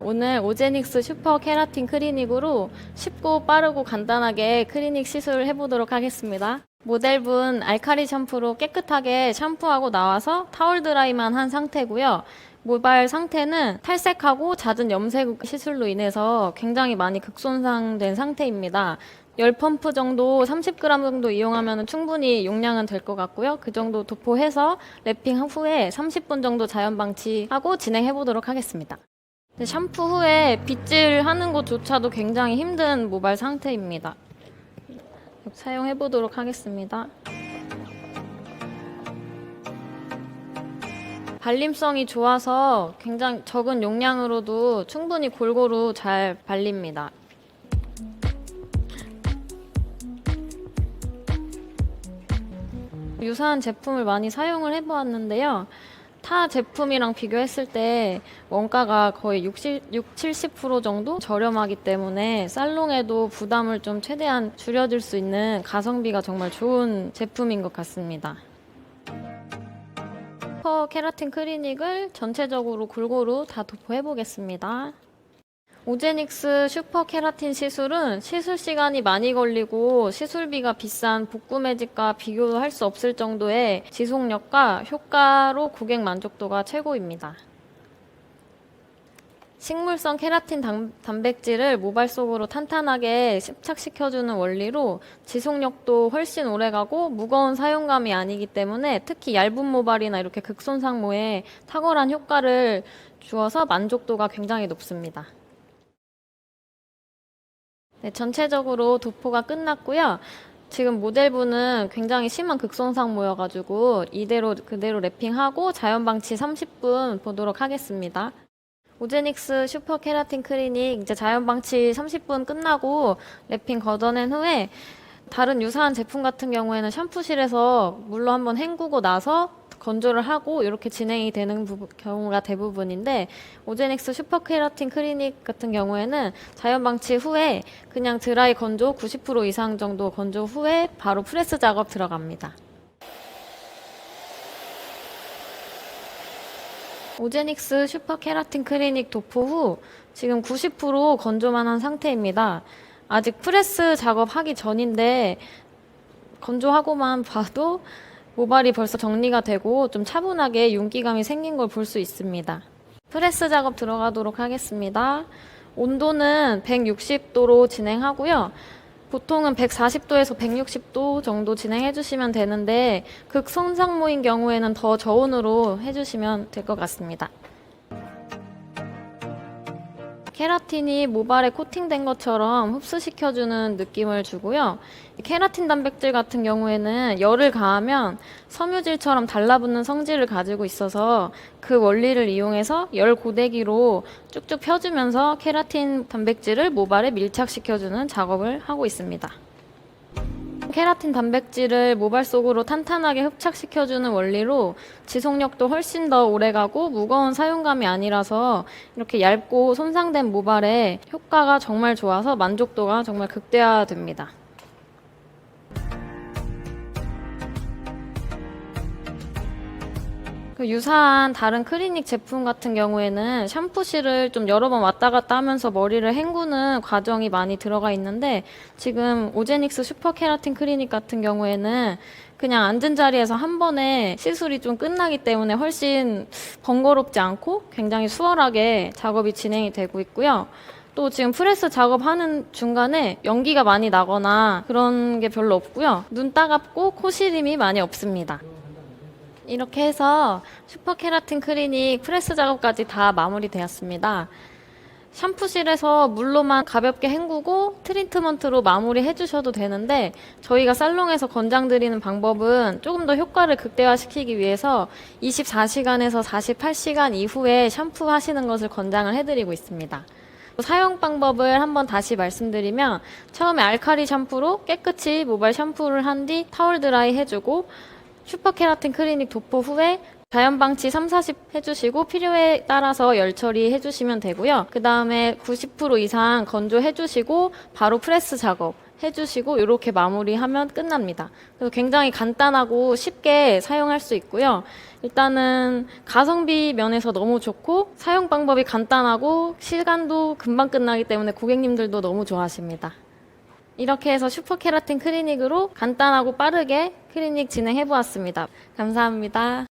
오늘 오제닉스 슈퍼 케라틴 클리닉으로 쉽고 빠르고 간단하게 클리닉 시술을 해보도록 하겠습니다. 모델분 알카리 샴푸로 깨끗하게 샴푸하고 나와서 타월 드라이만 한 상태고요. 모발 상태는 탈색하고 잦은 염색 시술로 인해서 굉장히 많이 극손상된 상태입니다. 10펌프 정도 30g 정도 이용하면 충분히 용량은 될 것 같고요. 그 정도 도포해서 랩핑 후에 30분 정도 자연 방치하고 진행해 보도록 하겠습니다. 샴푸 후에 빗질 하는 것조차도 굉장히 힘든 모발 상태입니다. 사용해 보도록 하겠습니다. 발림성이 좋아서 굉장히 적은 용량으로도 충분히 골고루 잘 발립니다. 유사한 제품을 많이 사용을 해보았는데요. 타 제품이랑 비교했을 때 원가가 거의 60, 6, 70% 정도 저렴하기 때문에 살롱에도 부담을 좀 최대한 줄여줄 수 있는 가성비가 정말 좋은 제품인 것 같습니다. 케라틴 클리닉을 전체적으로 골고루 다 도포해 보겠습니다. 오제닉스 슈퍼 케라틴 시술은 시술 시간이 많이 걸리고 시술비가 비싼 복구 매직과 비교할 수 없을 정도의 지속력과 효과로 고객 만족도가 최고입니다. 식물성 케라틴 단, 단백질을 모발 속으로 탄탄하게 습착시켜주는 원리로 지속력도 훨씬 오래가고 무거운 사용감이 아니기 때문에 특히 얇은 모발이나 이렇게 극손상모에 탁월한 효과를 주어서 만족도가 굉장히 높습니다. 네, 전체적으로 도포가 끝났고요. 지금 모델분은 굉장히 심한 극손상 모여가지고 이대로 그대로 랩핑하고 자연 방치 30분 보도록 하겠습니다. 오제닉스 슈퍼 케라틴 클리닉 이제 자연 방치 30분 끝나고 랩핑 걷어낸 후에 다른 유사한 제품 같은 경우에는 샴푸실에서 물로 한번 헹구고 나서 건조를 하고 이렇게 진행이 되는 부분- 경우가 대부분인데 오제닉스 슈퍼 케라틴 클리닉 같은 경우에는 자연 방치 후에 그냥 드라이 건조 90% 이상 정도 건조 후에 바로 프레스 작업 들어갑니다. 오제닉스 슈퍼 케라틴 클리닉 도포 후 지금 90% 건조만 한 상태입니다. 아직 프레스 작업하기 전인데 건조하고만 봐도 모발이 벌써 정리가 되고 좀 차분하게 윤기감이 생긴 걸 볼 수 있습니다. 프레스 작업 들어가도록 하겠습니다. 온도는 160도로 진행하고요. 보통은 140도에서 160도 정도 진행해 주시면 되는데 극손상모인 경우에는 더 저온으로 해 주시면 될 것 같습니다. 케라틴이 모발에 코팅된 것처럼 흡수시켜주는 느낌을 주고요. 케라틴 단백질 같은 경우에는 열을 가하면 섬유질처럼 달라붙는 성질을 가지고 있어서 그 원리를 이용해서 열 고데기로 쭉쭉 펴주면서 케라틴 단백질을 모발에 밀착시켜주는 작업을 하고 있습니다. 케라틴 단백질을 모발 속으로 탄탄하게 흡착시켜주는 원리로 지속력도 훨씬 더 오래가고 무거운 사용감이 아니라서 이렇게 얇고 손상된 모발에 효과가 정말 좋아서 만족도가 정말 극대화됩니다. 그 유사한 다른 클리닉 제품 같은 경우에는 샴푸실을 좀 여러 번 왔다 갔다 하면서 머리를 헹구는 과정이 많이 들어가 있는데 지금 오제닉스 슈퍼 케라틴 클리닉 같은 경우에는 그냥 앉은 자리에서 한 번에 시술이 좀 끝나기 때문에 훨씬 번거롭지 않고 굉장히 수월하게 작업이 진행이 되고 있고요. 또 지금 프레스 작업하는 중간에 연기가 많이 나거나 그런 게 별로 없고요. 눈 따갑고 코 시림이 많이 없습니다. 이렇게 해서 슈퍼 케라틴 클리닉 프레스 작업까지 다 마무리되었습니다. 샴푸실에서 물로만 가볍게 헹구고 트리트먼트로 마무리 해 주셔도 되는데 저희가 살롱에서 권장드리는 방법은 조금 더 효과를 극대화시키기 위해서 24시간에서 48시간 이후에 샴푸 하시는 것을 권장을 해드리고 있습니다. 사용 방법을 한번 다시 말씀드리면 처음에 알카리 샴푸로 깨끗이 모발 샴푸를 한 뒤 타월 드라이 해주고 슈퍼 케라틴 클리닉 도포 후에 자연 방치 3, 40 해주시고 필요에 따라서 열 처리 해주시면 되고요. 그 다음에 90% 이상 건조 해주시고 바로 프레스 작업 해주시고 이렇게 마무리하면 끝납니다. 그래서 굉장히 간단하고 쉽게 사용할 수 있고요. 일단은 가성비 면에서 너무 좋고 사용 방법이 간단하고 시간도 금방 끝나기 때문에 고객님들도 너무 좋아하십니다. 이렇게 해서 슈퍼케라틴 클리닉으로 간단하고 빠르게 클리닉 진행해 보았습니다. 감사합니다.